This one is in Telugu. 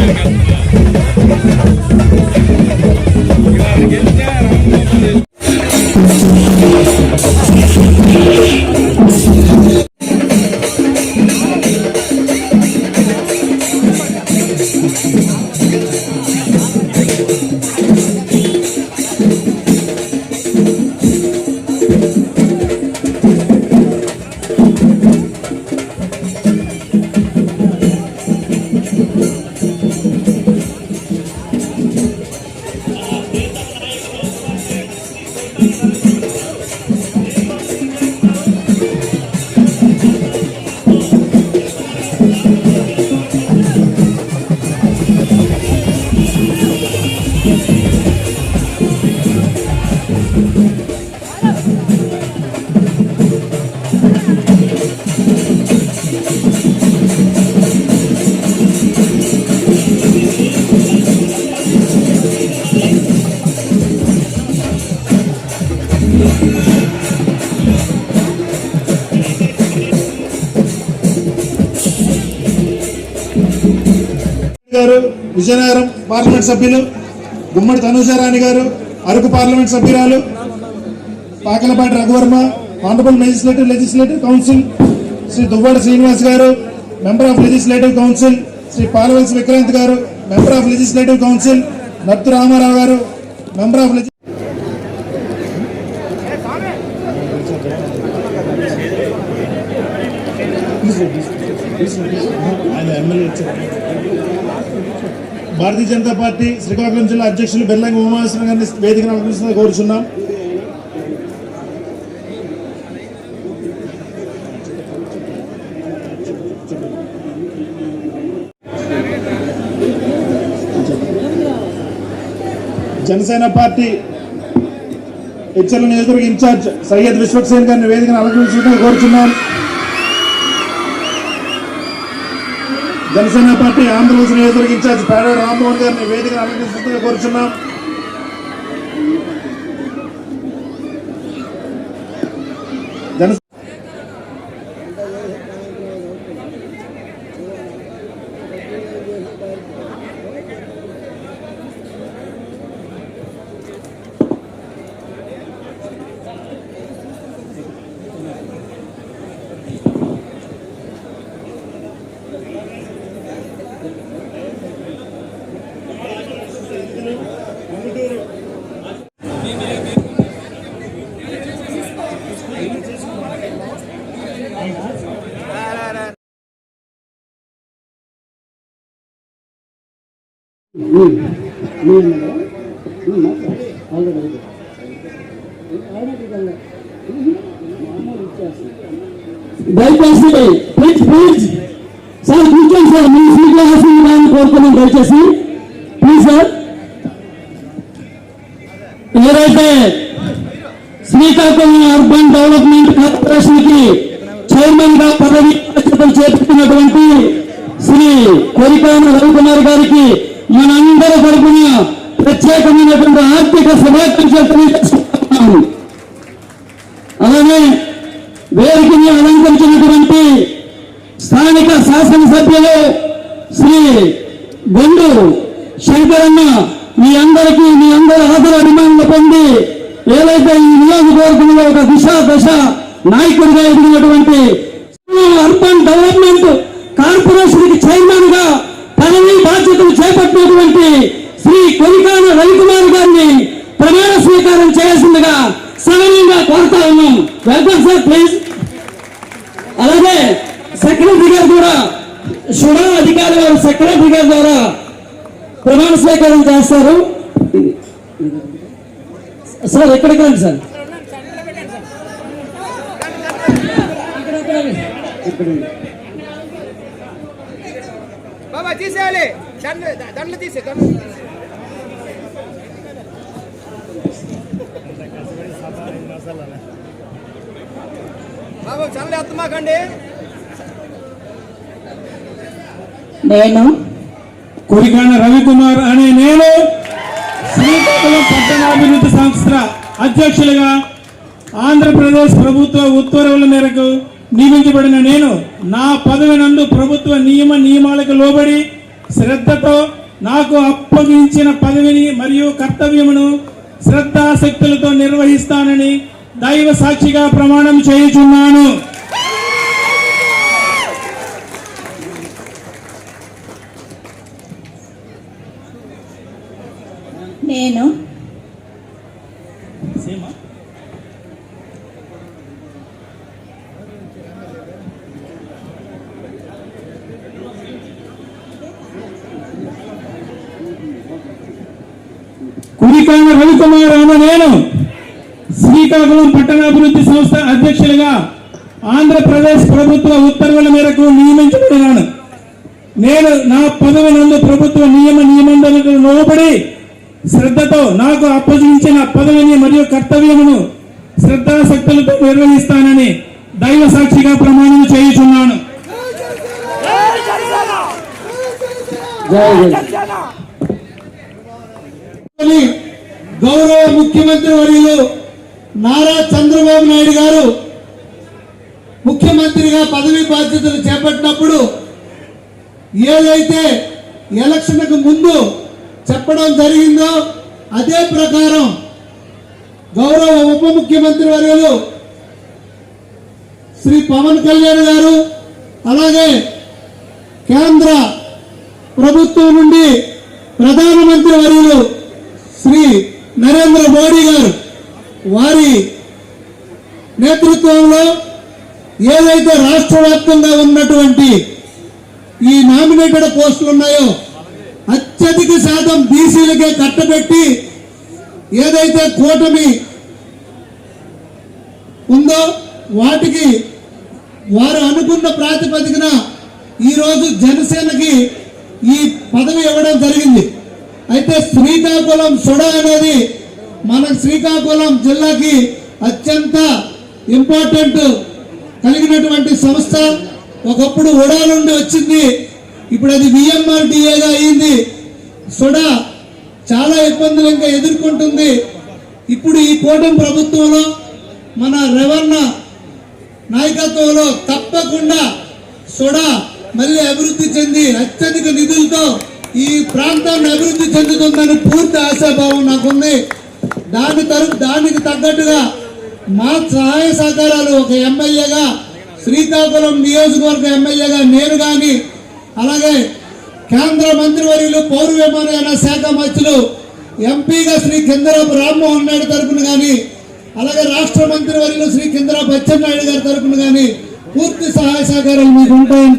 గారు విజయనగరం పార్లమెంట్ సభ్యులు గుమ్మడి తనూజారాణి గారు అరకు పార్లమెంట్ సభ్యురాలు Pakalapati Raghuvarma honourable legislative legislative council Shri Duvvada Srinivas garu member of legislative council Shri Palavalasi Vikrant garu member of legislative council Nattu Ramarao garu member of ఆయన ఎమ్మెల్యే భారతీయ జనతా పార్టీ శ్రీకాకుళం జిల్లా అధ్యక్షులు బెల్లంగి ఉమాశ్వరం గారిని వేదికను అలంకరిస్తున్న కోరుచున్నాం. జనసేన పార్టీ హెచ్ఎల్ నియోజకవర్గ ఇన్ఛార్జ్ సయ్యద్ విశ్వక్సేన్ గారిని వేదికను అలంకరించడం కోరుచున్నాను జనసేన పార్టీ ఆంధ్రప్రదేశ్ నియోజకవర్గ ఇన్ఛార్జ్ పేడ రామ్మోహన్ గారిని వేదికను అలంకరించడం కోరుచున్నాం. దయచేసి ప్లీజ్ ప్లీజ్ సార్ కూర్చోండి సార్ మీ సీట్లో హాస్పిటల్ దయచేసి ప్లీజ్ సార్ ఏదైతే శ్రీకాకుళం అర్బన్ డెవలప్మెంట్ కార్పొరేషన్కి చైర్మన్గా పదవి చేపట్టినటువంటి శ్రీ కొరికాన రవికుమార్ గారికి మనందరి తరపున ప్రత్యేకమైనటువంటి ఆర్థిక శుభాకాంక్షలు తెలియజేస్తున్నాము అలాగే వేదికని అలంకరించినటువంటి స్థానిక శాసనసభ్యులు శ్రీ బొండు శంకరన్న మీ అందరికీ మీ అందరి ఆదర అభిమానులు పొంది ఏదైతే ఈ నియోజకవర్గంలో ఒక దిశ దశ నాయకుడిగా ఎదిగినటువంటి అర్బన్ డెవలప్మెంట్ కార్పొరేషన్కి చైర్మన్గా పదవి బాధ్యతలు చేపట్టినటువంటి శ్రీ కొలికాన రవికుమార్ గారిని ప్రమాణ స్వీకారం చేయాల్సిందిగా సవినయంగా కోరుతా ఉన్నాం వెల్కమ్ సార్ ప్లీజ్ అలాగే సెక్రటరీ గారు కూడా షుడా అధికారి వారు సెక్రటరీ గారి ద్వారా ప్రమాణ స్వీకారం చేస్తారు. సార్ ఎక్కడికి రండి సార్? బాబా తీసేయాలి. దండ దండలు తీసే బాబా బాబు అత్తమాకండి నేను కురికాన రవికుమార్ అనే నేను శ్రీకాకుళం పట్టణాభివృద్ధి సంస్థ అధ్యక్షులుగా ఆంధ్రప్రదేశ్ ప్రభుత్వ ఉత్తర్వుల మేరకు నియమించబడిన నేను నా పదవి నందు ప్రభుత్వ నియమ నియమాలకు లోబడి శ్రద్ధతో నాకు అప్పగించిన పదవిని మరియు కర్తవ్యమును శ్రద్ధాశక్తులతో నిర్వహిస్తానని దైవ సాక్షిగా ప్రమాణం చేయుచున్నాను. నేను కురికాన రవికుమార్ అన్న నేను శ్రీకాకుళం పట్టణాభివృద్ధి సంస్థ అధ్యక్షులుగా ఆంధ్రప్రదేశ్ ప్రభుత్వ ఉత్తర్వుల మేరకు నియమించబడినాను. నేను నా పదవి నందు ప్రభుత్వ నియమ నియమందనకు లోబడి శ్రద్ధతో నాకు అప్పగించిన పదవిని మరియు కర్తవ్యమును శ్రద్ధాశక్తులతో నిర్వహిస్తానని దైవ సాక్షిగా ప్రమాణం చేయుచున్నాను. గౌరవ ముఖ్యమంత్రి వర్యులు నారా చంద్రబాబు నాయుడు గారు ముఖ్యమంత్రిగా పదవి బాధ్యతలు చేపట్టినప్పుడు ఏదైతే ఎలక్షన్కు ముందు చెప్పడం జరిగిందో అదే ప్రకారం గౌరవ ఉప ముఖ్యమంత్రి వర్యులు శ్రీ పవన్ కళ్యాణ్ గారు అలాగే కేంద్ర ప్రభుత్వం నుండి ప్రధానమంత్రి వర్యులు శ్రీ నరేంద్ర మోడీ గారు వారి నేతృత్వంలో ఏదైతే రాష్ట్ర వ్యాప్తంగా ఉన్నటువంటి ఈ నామినేటెడ్ పోస్టులు ఉన్నాయో అత్యధిక శాతం బీసీలకే కట్టబెట్టి ఏదైతే కూటమి ఉందో వాటికి వారు అనుకున్న ప్రాతిపదికన ఈరోజు జనసేనకి ఈ పదవి ఇవ్వడం జరిగింది. అయితే శ్రీకాకుళం సుడ అనేది మన శ్రీకాకుళం జిల్లాకి అత్యంత ఇంపార్టెంట్ కలిగినటువంటి సంస్థ. ఒకప్పుడు ఉడా నుండి వచ్చింది. ఇప్పుడు అది విఎంఆర్డిఏగా అయింది. సుడా చాలా ఇబ్బందులు ఇంకా ఎదుర్కొంటుంది. ఇప్పుడు ఈ కూటమి ప్రభుత్వంలో మన రవాణా నాయకత్వంలో తప్పకుండా సుడా మళ్ళీ అభివృద్ధి చెంది అత్యధిక నిధులతో ఈ ప్రాంతాన్ని అభివృద్ధి చెందుతుందని పూర్తి ఆశాభావం నాకుంది. దాని తరపు దానికి తగ్గట్టుగా మా సహాయ సహకారాలు ఒక ఎమ్మెల్యేగా శ్రీకాకుళం నియోజకవర్గ ఎమ్మెల్యేగా నేను అలాగే కేంద్ర మంత్రివర్యులు పౌర విమానయాన శాఖ మంత్రులు ఎంపీగా శ్రీ కిందరాపు రామ్మోహన్ నాయుడు తరపున కానీ అలాగే రాష్ట్ర మంత్రివర్యులు శ్రీ కిందరాపు అచ్చెన్నాయుడు గారి తరపున కానీ పూర్తి సహాయ సహకారాలు మీకు ఉంటాయని